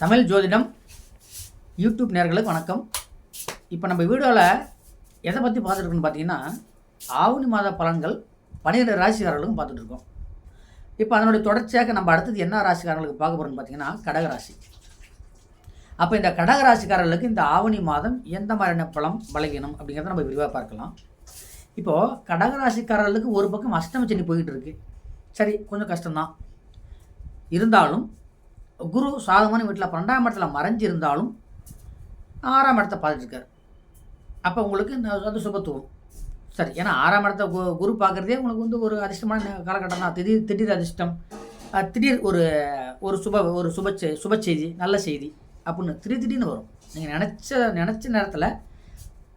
தமிழ் ஜோதிடம் யூடியூப் நேர்களுக்கு வணக்கம். இப்போ நம்ம வீடியோவில் எதை பற்றி பார்த்துருக்கோன்னு பார்த்தீங்கன்னா ஆவணி மாத பலன்கள் பன்னிரெண்டு ராசிக்காரர்களுக்கும் பார்த்துட்டு இருக்கோம் இப்போ அதனுடைய தொடர்ச்சியாக நம்ம அடுத்தது என்ன ராசிக்காரர்களுக்கு பார்க்க போகிறோம்னு பார்த்தீங்கன்னா கடகராசி அப்போ இந்த கடகராசிக்காரர்களுக்கு இந்த ஆவணி மாதம் எந்த மாதிரியான பலம் பலகீனம் அப்படிங்கிறத நம்ம விரிவாக பார்க்கலாம். இப்போது கடகராசிக்காரர்களுக்கு ஒரு பக்கம் அஷ்டமச்சனி போயிட்டு இருக்கு. சரி கொஞ்சம் கஷ்டம்தான். இருந்தாலும் குரு சாதமான வீட்டில் பன்னெண்டாம் இடத்துல மறைஞ்சிருந்தாலும் ஆறாம் இடத்த பார்த்துட்ருக்கார் அப்போ உங்களுக்கு அது சுபத்துவம். சரி ஏன்னா ஆறாம் இடத்த கு- குரு பார்க்குறதே உங்களுக்கு வந்து ஒரு அதிர்ஷ்டமான காலகட்டம் தான் திடீர் திடீர் அதிர்ஷ்டம் திடீர் ஒரு ஒரு சுப ஒரு சுப சுப செய்தி நல்ல செய்தி அப்படின்னு திடீர் திடீர்னு வரும். நீங்கள் நினச்ச நினச்ச நேரத்தில்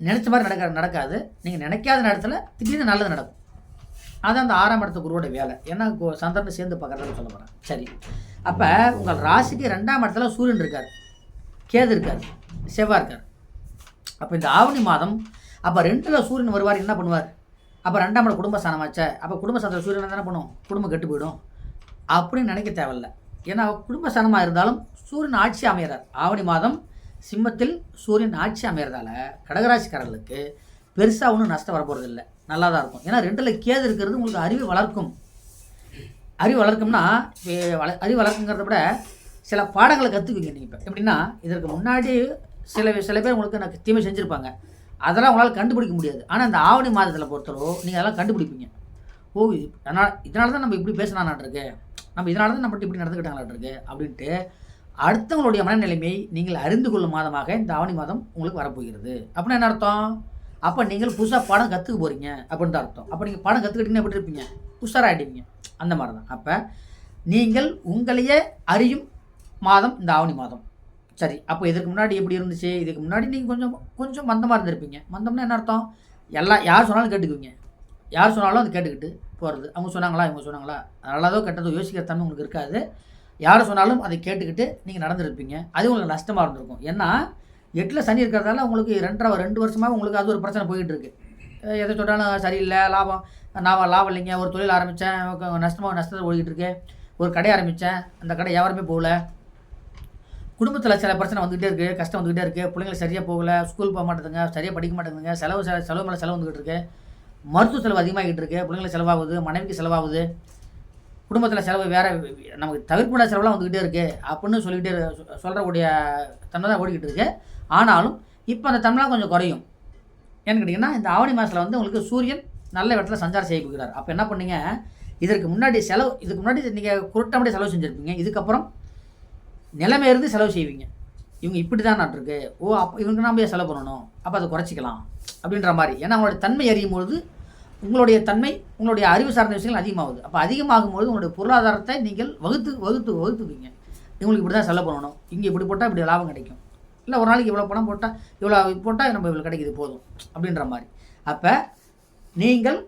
நினச்ச மாதிரி நடக்க நடக்காது. நீங்கள் நினைக்காத நேரத்தில் திடீர்னு நல்லது நடக்கும். அது அந்த ஆறாம் இடத்து குருவோட வேலை. ஏன்னா சந்திரனை சேர்ந்து பார்க்குறதுன்னு சொல்ல போகிறேன் சரி. அப்போ உங்கள் ராசிக்கு ரெண்டாம் இடத்துல சூரியன் இருக்கார். கேது இருக்கார். செவ்வாய் இருக்கார். அப்போ இந்த ஆவணி மாதம் அப்போ ரெண்டில் சூரியன் வருவார் என்ன பண்ணுவார்? அப்போ ரெண்டாம் இடம் குடும்ப ஸ்தானமாச்சே அப்போ குடும்ப ஸ்தானத்தில் சூரியன் தானே பண்ணும்? குடும்பம் கெட்டு போயிடும். அப்படின்னு நினைக்க தேவையில்ல. ஏன்னா குடும்ப ஸ்தானமாக இருந்தாலும் சூரியன் ஆட்சி அமைகிறார் ஆவணி மாதம் சிம்மத்தில் சூரியன் ஆட்சி அமைகிறதால கடகராசிக்காரர்களுக்கு பெருசாக ஒன்றும் நஷ்டம் வரப்போகிறது இல்லை நல்லா தான் இருக்கும். ஏன்னா ரெண்டில் கேது இருக்கிறது உங்களுக்கு அறிவு வளர்க்கும். அறிவு வளர்க்கும்னா வள- அறிவு வளர்க்குங்கிறத விட சில பாடங்களை கற்றுக்குவீங்க நீங்கள் இப்போ. எப்படின்னா இதற்கு முன்னாடி சில சில பேர் உங்களுக்கு நான் தீமை செஞ்சுருப்பாங்க. அதெல்லாம் உங்களால் கண்டுபிடிக்க முடியாது. ஆனால் இந்த ஆவணி மாதத்தில் பொறுத்தளவு நீங்கள் அதெல்லாம் கண்டுபிடிப்பீங்க. ஓ இது அதனால் இதனால தான் நம்ம இப்படி பேசினானாட்டிருக்கு நம்ம இதனால தான் நம்மகிட்ட இப்படி நடந்துக்கிட்டாங்களாட்டிருக்கு அப்படின்ட்டு அடுத்தவங்களுடைய மனநிலைமை நீங்கள் அறிந்து கொள்ளும் மாதமாக இந்த ஆவணி மாதம் உங்களுக்கு வரப்போகிறது. அப்படின்னா என்ன அர்த்தம்? அப்போ நீங்கள் புதுசாக படம் கற்றுக்க போகிறீங்க அப்படின்னு தான் அர்த்தம். அப்போ நீங்கள் படம் கற்றுக்கிட்டீங்கன்னா எப்படி இருப்பீங்க? புதுசாக உஷாராகிடுவீங்க அந்த மாதிரி தான். அப்போ நீங்கள் உங்களையே அறியும் மாதம் இந்த ஆவணி மாதம். சரி அப்போ இதுக்கு முன்னாடி எப்படி இருந்துச்சு? இதுக்கு முன்னாடி நீங்கள் கொஞ்சம் கொஞ்சம் மந்தமாக இருந்திருப்பீங்க. மந்தம்னா என்ன அர்த்தம்? எல்லாம் யார் சொன்னாலும் கேட்டுக்குவீங்க. யார் சொன்னாலும் அது கேட்டுக்கிட்டு போகிறது அவங்க சொன்னாங்களா? இவங்க சொன்னாங்களா? நல்லதோ கெட்டதோ யோசிக்கிற தன்மை உங்களுக்கு இருக்காது. யார் சொன்னாலும் அதை கேட்டுக்கிட்டு நீங்கள் நடந்திருப்பீங்க. அது உங்களுக்கு நஷ்டமாக இருந்திருக்கும். ஏன்னா எட்டில் சனி இருக்கிறதால உங்களுக்கு ரெண்டரை ரெண்டு வருஷமாக உங்களுக்கு அது ஒரு பிரச்சனை போயிட்டு இருக்கு எதை சொன்னாலும் சரியில்லை லாபம். நான் லாபம் இல்லைங்க. ஒரு தொழில் ஆரம்பித்தேன் நஷ்டமாக நஷ்டத்தை ஓடிக்கிட்டு இருக்கு ஒரு கடை ஆரம்பித்தேன் அந்த கடை யாருமே போகல. குடும்பத்தில் சில பிரச்சனை வந்துகிட்டே இருக்குது கஷ்டம் வந்துகிட்டே இருக்குது பிள்ளைங்க சரியாக போகலை. ஸ்கூல் போக மாட்டேங்குங்க சரியாக படிக்க மாட்டேங்குதுங்க. செலவு செ- செலவு மேலே செலவு வந்துகிட்டு இருக்கு. மருத்துவ செலவு அதிகமாகிட்டு இருக்கு. பிள்ளைங்களுக்கு செலவாகுது. மனைவிக்கு செலவாகுது. குடும்பத்தில் செலவு வேறு நமக்கு தவிர்க்க முடியாத செலவுலாம் வந்துக்கிட்டே இருக்குது அப்படின்னு சொல்லிக்கிட்டே சொல்கிறக்கூடிய தன்மை தான் ஓடிக்கிட்டு இருக்குது ஆனாலும் இப்போ அந்த தன்மைலாம் கொஞ்சம் குறையும். ஏன்னு கேட்டிங்கன்னா இந்த ஆவணி மாதத்தில் வந்து உங்களுக்கு சூரியன் நல்ல இடத்துல சஞ்சாரம் செய்ய போகிறார். அப்போ என்ன பண்ணீங்க? இதற்கு முன்னாடி செலவு இதுக்கு முன்னாடி நீங்கள் குருட்டமடி செலவு செஞ்சுருப்பீங்க. இதுக்கப்புறம் நிலைமை இருந்து செலவு செய்வீங்க. இவங்க இப்படி தான் நட்டுருக்கு ஓ அப்போ இவங்க நம்ம செலவு பண்ணணும்? அப்போ அதை குறைச்சிக்கலாம். அப்படின்ற மாதிரி. ஏன்னா அவங்களுடைய தன்மை அறியும் பொழுது உங்களுடைய தன்மை உங்களுடைய அறிவு சார்ந்த விஷயங்கள் அதிகமாகுது. அப்போ அதிகமாகும் பொழுது உங்களுடைய பொருளாதாரத்தை நீங்கள் வகுத்து வகுத்து வகுத்துக்குவீங்க இவங்களுக்கு இப்படி தான் செலவு பண்ணணும். இங்கே இப்படி போட்டால் இப்படி லாபம் கிடைக்கும். இல்லை ஒரு நாளைக்கு இவ்வளோ பணம் போட்டால் இவ்வளோ போட்டால் நம்ம இவ்வளோ கிடைக்குது போதும் அப்படின்ற மாதிரி. அப்போ நீங்கள்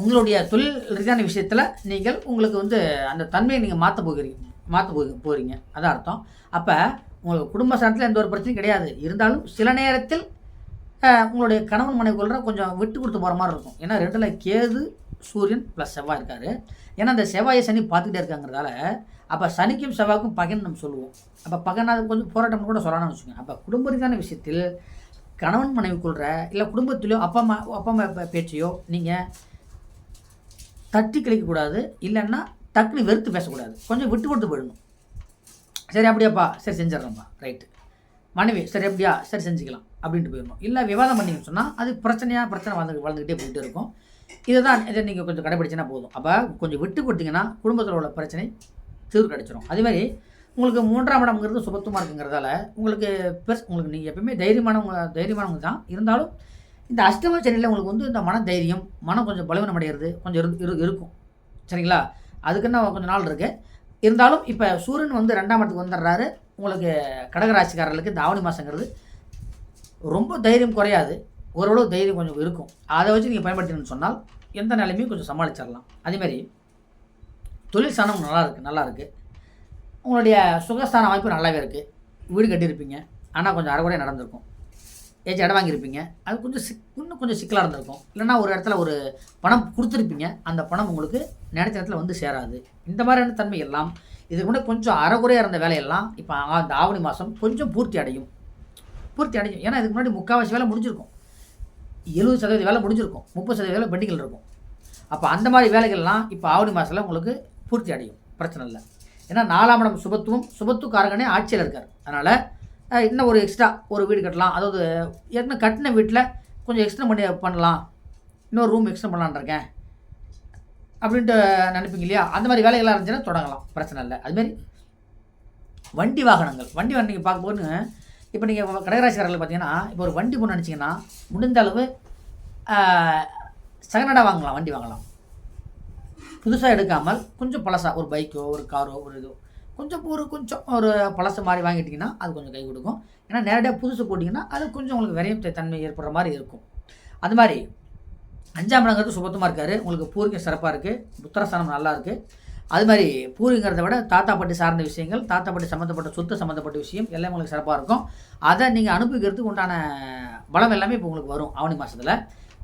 உங்களுடைய தொழில் ரீதியான விஷயத்தில் நீங்கள் உங்களுக்கு வந்து அந்த தன்மையை நீங்கள் மாற்ற போகிறீங்க மாற்ற போ போகிறீங்க அதான் அர்த்தம். அப்போ உங்களுக்கு குடும்ப சாரத்தில் எந்த ஒரு பிரச்சனையும் கிடையாது. இருந்தாலும் சில நேரத்தில் உங்களுடைய கணவன் மனைவிக்குள்ள கொஞ்சம் விட்டு கொடுத்து போகிற மாதிரி இருக்கும். ஏன்னா ரெண்டில் கேது சூரியன் ப்ளஸ் செவ்வாய் இருக்கார். ஏன்னா அந்த செவ்வாயை சனி பார்த்துக்கிட்டே இருக்காங்கிறதால அப்போ சனிக்கும் செவ்வாய்க்கும் பகன் நம்ம சொல்லுவோம். அப்போ பகன் அது கொஞ்சம் போராட்டம் கூட சொல்லலாம்னு வச்சுக்கோங்க. அப்போ குடும்ப ரீதியான விஷயத்தில் கணவன் மனைவிக்குள்ள இல்லை குடும்பத்திலையோ அப்பா அம்மா அப்பா அம்மா பேச்சையோ நீங்கள் தட்டி கழிக்கக்கூடாது இல்லைன்னா டக்குனு வெறுத்து பேசக்கூடாது. கொஞ்சம் விட்டு கொடுத்து போயிடணும். சரி அப்படியாப்பா. சரி செஞ்சிடறோம்ப்பா ரைட்டு. மனைவி சரி அப்படியா. சரி செஞ்சுக்கலாம். அப்படின்ட்டு போயிடணும். இல்லை விவாதம் பண்ணிங்கன்னு சொன்னால் அது பிரச்சனையாக பிரச்சனை வளர்ந்து வளர்ந்துக்கிட்டே போயிட்டு இருக்கும். இதுதான் இதை நீங்கள் கொஞ்சம் கடைபிடிச்சினா போதும். அப்போ கொஞ்சம் விட்டு கொடுத்தீங்கன்னா குடும்பத்தில் உள்ள பிரச்சனை தீர்வு கிடச்சிரும். அதேமாதிரி உங்களுக்கு மூன்றாம் இடம்ங்கிறது சுபத்துவமாக இருக்குங்கிறதால உங்களுக்கு பெருசு உங்களுக்கு நீங்கள் எப்பவுமே தைரியமானவங்க தைரியமானவங்க தான். இருந்தாலும் இந்த அஷ்டம சனியில் உங்களுக்கு வந்து இந்த மன தைரியம் மனம் கொஞ்சம் பலவீனம் அடைகிறது கொஞ்சம் இரு இரு- இருக்கும். சரிங்களா? அதுக்குன்னு கொஞ்சம் நாள் இருக்குது இருந்தாலும் இப்போ சூரியன் வந்து ரெண்டாம் இடத்துக்கு வந்துடுறாரு. உங்களுக்கு கடகராசிக்காரர்களுக்கு இந்த ஆவணி மாதங்கிறது ரொம்ப தைரியம் குறையாது. ஓரளவு தைரியம் கொஞ்சம் இருக்கும். அதை வச்சு நீங்கள் பயன்படுத்தினு சொன்னால் எந்த நிலைமையும் கொஞ்சம் சமாளிச்சிடலாம். அதேமாதிரி தொழில் ஸ்தானம் நல்லா இருக்குது நல்லா இருக்குது உங்களுடைய சுகஸ்தான அமைப்பு நல்லாவே இருக்குது வீடு கட்டியிருப்பீங்க. ஆனால் கொஞ்சம் அரைகுறைய நடந்திருக்கும். ஏச்சு இடம் வாங்கியிருப்பீங்க. அது கொஞ்சம் சிக் இன்னும் கொஞ்சம் சிக்கலாக இருந்திருக்கும். இல்லைன்னா ஒரு இடத்துல ஒரு பணம் கொடுத்துருப்பீங்க. அந்த பணம் உங்களுக்கு நினைச்ச இடத்துல வந்து சேராது. இந்த மாதிரியான தன்மை எல்லாம் இதுக்கு முன்னாடி கொஞ்சம் அறகுறையாக இருந்த வேலையெல்லாம் இப்போ இந்த ஆவணி மாதம் கொஞ்சம் பூர்த்தி அடையும். பூர்த்தி அடையும். ஏன்னா இதுக்கு முன்னாடி முக்கால்வாசி வேலை முடிஞ்சிருக்கும். எழுபது சதவீத வேலை முடிஞ்சிருக்கும். முப்பது சதவீத வேலை பெண்டிங்கில் இருக்கும். அப்போ அந்த மாதிரி வேலைகள்லாம் இப்போ ஆவணி மாதத்தில் உங்களுக்கு பூர்த்தி அடையும். பிரச்சனை இல்லை. ஏன்னா நாலாம் இடம் சுபத்துவம் சுபத்துக்காரங்கனே ஆட்சியில் இருக்கார். அதனால் இன்னும் ஒரு எக்ஸ்ட்ரா ஒரு வீடு கட்டலாம். அதாவது ஏற்கனவே கட்டின வீட்டில் கொஞ்சம் எக்ஸ்ட்ரா பண்ணி பண்ணலாம். இன்னொரு ரூம் எக்ஸ்ட்ரா பண்ணலான்ருக்கேன் அப்படின்ட்டு நினைப்பீங்க இல்லையா? அந்த மாதிரி வேலைகள்லாம் இருந்துச்சுன்னா தொடங்கலாம். பிரச்சனை இல்லை. அதுமாரி வண்டி வாகனங்கள். வண்டி வாகனம் நீங்கள் பார்க்கும்போது இப்போ நீங்கள் கடகராசிக்காரர்கள் பார்த்தீங்கன்னா இப்போ ஒரு வண்டி போகணும்னு நினச்சிங்கன்னா முடிந்த அளவு செகண்டடாக வாங்கலாம் வண்டி வாங்கலாம். புதுசாக எடுக்காமல் கொஞ்சம் பழசாக ஒரு பைக்கோ ஒரு காரோ ஒரு இதோ கொஞ்சம் ஒரு கொஞ்சம் ஒரு பழசு மாதிரி வாங்கிட்டிங்கன்னா அது கொஞ்சம் கை கொடுக்கும். ஏன்னா நேரடியாக புதுசு போட்டிங்கன்னா அது கொஞ்சம் உங்களுக்கு விரையும் தன்மை ஏற்படுற மாதிரி இருக்கும். அது மாதிரி அஞ்சாம் இடங்கிறது சுபத்தமாக இருக்கார். உங்களுக்கு பூர்வீகம் சிறப்பாக இருக்குது புத்திரஸ்தானம் நல்லா இருக்குது அது மாதிரி பூரிங்கிறத விட தாத்தா பாட்டி சார்ந்த விஷயங்கள் தாத்தா பாட்டி சம்மந்தப்பட்ட சொத்து சம்மந்தப்பட்ட விஷயம் எல்லாம் உங்களுக்கு சிறப்பாக இருக்கும். அதை நீங்கள் அனுப்பிக்கிறதுக்கு உண்டான பலம் எல்லாமே இப்போ உங்களுக்கு வரும் ஆவணி மாதத்தில்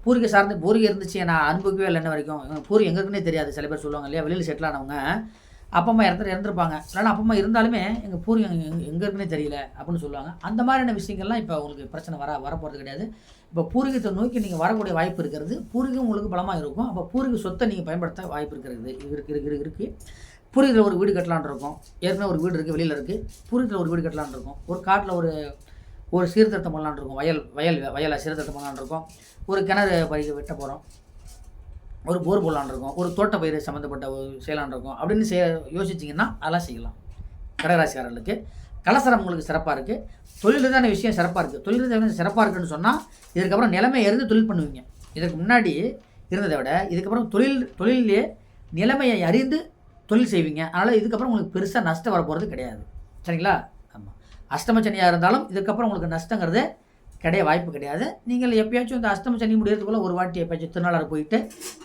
பூரிகை சார்ந்து பூரிகை இருந்துச்சு நான் அனுபவிக்கவே இல்லை என்ன வரைக்கும். பூரி எங்கே இருக்குன்னே தெரியாது சில பேர் சொல்லுவாங்க இல்லையா? வெளியில் செட்டில் ஆனவங்க. அப்பா அம்மா இறந்து இறந்துருப்பாங்க. அதனால் அப்பா அம்மா இருந்தாலுமே எங்கள் பூரி எங்கே எங்கே இருக்குன்னே தெரியல அப்படின்னு சொல்லுவாங்க. அந்த மாதிரியான விஷயங்கள்லாம் இப்போ உங்களுக்கு பிரச்சனை வர வரப்போகிறது கிடையாது. இப்போ பூர்வீகத்தை நோக்கி நீங்கள் வரக்கூடிய வாய்ப்பு இருக்கிறது. பூர்வீகம் உங்களுக்கு பலமாக இருக்கும். அப்போ பூர்வீக சொத்தை நீங்கள் பயன்படுத்த வாய்ப்பு இருக்கிறது இருக்கு இருக்கு இருக்குது பூர்வீகத்தில் ஒரு வீடு கட்டலான் இருக்கும். ஏற்கனவே ஒரு வீடு இருக்குது வெளியில் இருக்குது பூர்வீகத்தில் ஒரு வீடு கட்டலான் இருக்கும். ஒரு காட்டில் ஒரு ஒரு சீர்திருத்தம் பண்ணலான் இருக்கும். வயல் வயல் வயலை சீர்திருத்தம் பண்ணலான் இருக்கும். ஒரு கிணறு பறிக்க வெட்ட போகிறோம் ஒரு போர் போடலான் இருக்கும். ஒரு தோட்ட பயிர் சம்மந்தப்பட்ட ஒரு செய்யலான் இருக்கும். அப்படின்னு செய்ய யோசிச்சிங்கன்னா அதெல்லாம் செய்யலாம். கடகராசிக்காரர்களுக்கு. கலசரம் உங்களுக்கு சிறப்பாக இருக்குது தொழில் ரீதியான விஷயம் சிறப்பாக இருக்குது தொழில் ரீதியான சிறப்பாக இருக்குன்னு சொன்னால் இதுக்கப்புறம் நிலைமை இருந்து தொழில் பண்ணுவீங்க. இதற்கு முன்னாடி இருந்ததை விட இதுக்கப்புறம் தொழில் தொழிலே நிலைமையை அறிந்து தொழில் செய்வீங்க. அதனால் இதுக்கப்புறம் உங்களுக்கு பெருசாக நஷ்டம் வரப்போகிறது கிடையாது. சரிங்களா? அஷ்டம சனியாக இருந்தாலும் இதுக்கப்புறம் உங்களுக்கு நஷ்டங்கிறது கிடையாது வாய்ப்பு கிடையாது. நீங்கள் எப்பயாச்சும் இந்த அஷ்டம சனி முடியறதுக்குள்ள ஒரு வாட்டி எப்பயாச்சும் திருநாளர் போயிட்டு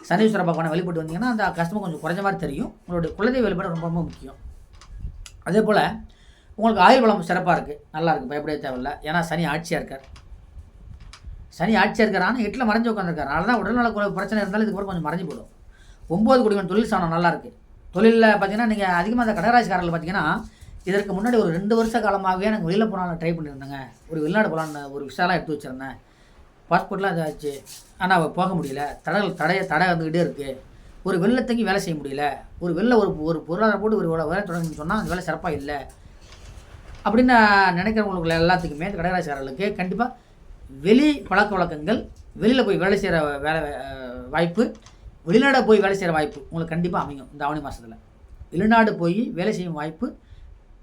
சனீஸ்வர பகவானை வழிபட்டு வந்தீங்கன்னா அந்த கஷ்டமாக கொஞ்சம் குறைஞ்ச மாதிரி தெரியும். உங்களுடைய குலதெய்வ வழிபாடு ரொம்ப ரொம்ப முக்கியம். அதே போல் உங்களுக்கு ஆயுள் வளம் சிறப்பாக இருக்குது நல்லா இருக்குது பயப்படவே தேவையில்லை. ஏன்னா சனி ஆட்சியாக இருக்கார். சனி ஆட்சியாக இருக்கார். ஆனால் எட்டில் மறைஞ்சு உட்காந்துருக்காரு அதனால தான் உடல்நல பிரச்சனை இருந்தாலும் இதுக்கப்புறம் கொஞ்சம் மறைஞ்சு போடும் ஒம்பது குடிமன் தொழில் சாணம் நல்லா இருக்குது தொழிலில் பார்த்தீங்கன்னா நீங்கள் அதிகமாக அந்த கடகராசிக்காரர்கள் பார்த்தீங்கன்னா இதற்கு முன்னாடி ஒரு ரெண்டு வருஷ காலமாகவே எனக்கு வெளியில் போனாலும் ட்ரை பண்ணியிருந்தேங்க. ஒரு வெளிநாடு போகலான்னு ஒரு விசாலாம் எடுத்து வச்சுருந்தேன். பாஸ்போர்ட்லாம் இதாச்சு. ஆனால் அவள் போக முடியல. தடங்கள் தடைய தடை வந்துக்கிட்டே இருக்குது ஒரு வெளில தங்கி வேலை செய்ய முடியல. ஒரு வெளில ஒரு ஒரு பொருளாதார போட்டு ஒரு வேலை தொடங்கணும்னு சொன்னால் அந்த வேலை சிறப்பாக இல்லை. அப்படின்னு நினைக்கிறவங்களுக்கு எல்லாத்துக்குமே கடகராசிக்காரர்களுக்கு கண்டிப்பாக வெளி பழக்க வழக்கங்கள் வெளியில் போய் வேலை செய்கிற வேலை வாய்ப்பு வெளிநாடு போய் வேலை செய்கிற வாய்ப்பு உங்களுக்கு கண்டிப்பாக அமையும் இந்த ஆவணி மாதத்தில் வெளிநாடு போய் வேலை செய்யும் வாய்ப்பு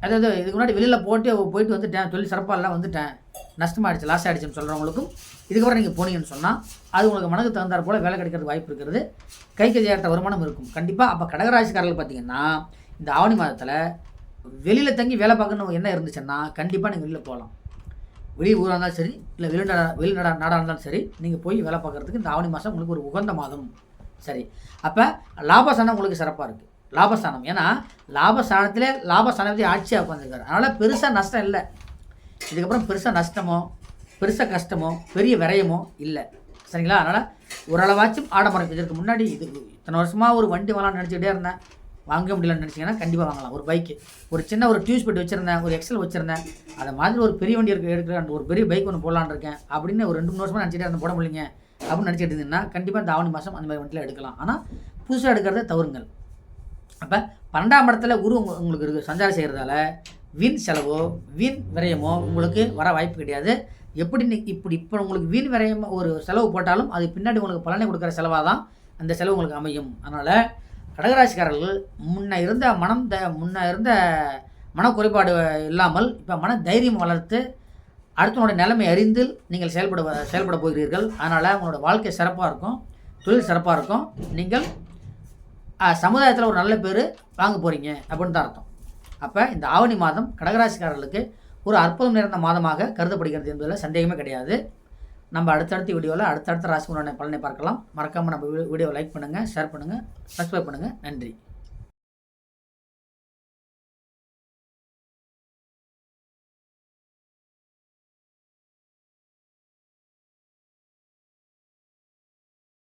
அதாவது இதுக்கு முன்னாடி வெளியில் போட்டு போயிட்டு வந்துட்டேன். தொழில் சிறப்பாக எல்லாம் வந்துட்டேன். நஷ்டமாகிடுச்சு லாஸ் ஆகிடுச்சுன்னு சொல்கிறவங்களுக்கும் இதுக்கப்புறம் நீங்கள் போனீங்கன்னு சொன்னால் அது உங்களுக்கு மனதுக்கு தகுந்தாற் போல் வேலை கிடைக்கிறது வாய்ப்பு இருக்கிறது கை ஏற்ற வருமானம் இருக்கும். கண்டிப்பாக அப்போ கடகராசிக்காரர்கள் பார்த்தீங்கன்னா இந்த ஆவணி மாதத்தில் வெளியில் தங்கி வேலை பார்க்கணும் என்ன இருந்துச்சுன்னா கண்டிப்பாக நீங்கள் வெளியில் போகலாம். வெளி ஊராக இருந்தாலும் சரி இல்லை வெளிநாடா வெளிநாடா நாடாக இருந்தாலும் சரி நீங்கள் போய் வேலை பார்க்குறதுக்கு இந்த ஆவணி மாதம் உங்களுக்கு ஒரு உகந்த மாதம். சரி. அப்போ லாபஸ்தானம் உங்களுக்கு சிறப்பாக இருக்குது லாபஸ்தானம். ஏன்னா லாபஸ்தானத்திலே லாபஸ்தானத்தை ஆட்சியாக உட்காந்துருக்காரு அதனால் பெருசாக நஷ்டம் இல்லை. இதுக்கப்புறம் பெருசாக நஷ்டமோ பெருசாக கஷ்டமோ பெரிய விரயமோ இல்லை. சரிங்களா? அதனால் ஓரளவாச்சும் ஆடம்பரம் இதற்கு முன்னாடி இது இத்தனை வருஷமாக ஒரு வண்டி வாங்கலாம்னு நினச்சிக்கிட்டே இருந்தேன். வாங்க முடியலன்னு நினச்சிங்கன்னா கண்டிப்பாக வாங்கலாம். ஒரு பைக்கு ஒரு சின்ன ஒரு டியூஸ் பெட் வச்சுருந்தேன் ஒரு எக்ஸல் வச்சுருந்தேன். அதை மாதிரி ஒரு பெரிய வண்டி இருக்க எடுக்கிறேன் ஒரு பெரிய பைக் ஒன்று போடலான்னு இருக்கேன். அப்படின்னு ஒரு ரெண்டு மூணு வருஷமாக நினச்சிட்டே இருந்தேன். போட முடியல அப்படின்னு நினச்சிட்டு இருந்தீங்கன்னா கண்டிப்பாக இந்த ஆவணி மாதம் அந்த மாதிரி வண்டியில் எடுக்கலாம். ஆனால் புதுசாக எடுக்கிறத தவறுங்கள். அப்போ பன்னெண்டாம் இடத்துல குரு உங்களுக்கு இருக்குது சஞ்சாரம் செய்கிறதால வீண் செலவோ வீண் விரயமோ உங்களுக்கு வர வாய்ப்பு கிடையாது. எப்படி இப்படி இப்போ உங்களுக்கு வீண் விரயம் ஒரு செலவு போட்டாலும் அது பின்னாடி உங்களுக்கு பலனை கொடுக்குற செலவாக தான் அந்த செலவு உங்களுக்கு அமையும். அதனால் கடகராசிக்காரர்கள் முன்ன இருந்த மனம் த முன்ன இருந்த மன குறைபாடு இல்லாமல் இப்போ மன தைரியம் வளர்த்து அடுத்தவனுடைய நிலைமை அறிந்து நீங்கள் செயல்பட செயல்பட போகிறீர்கள். அதனால் உங்களோட வாழ்க்கை சிறப்பாக இருக்கும் தொழில் சிறப்பாக இருக்கும். நீங்கள் சமுதாயத்தில் ஒரு நல்ல பேர் வாங்க போகிறீங்க அப்படின்னு தான் அர்த்தம். அப்போ இந்த ஆவணி மாதம் கடகராசிக்காரர்களுக்கு ஒரு அற்புதம் நிறைந்த மாதமாக கருதப்படுகிறது என்பதில் சந்தேகமே கிடையாது. நம்ம அடுத்தடுத்த வீடியோவில் அடுத்தடுத்த ராசி பலனை பார்க்கலாம். மறக்காமல் நம்ம வீடியோ லைக் பண்ணுங்கள் ஷேர் பண்ணுங்கள் சப்ஸ்கிரைப் பண்ணுங்கள் நன்றி.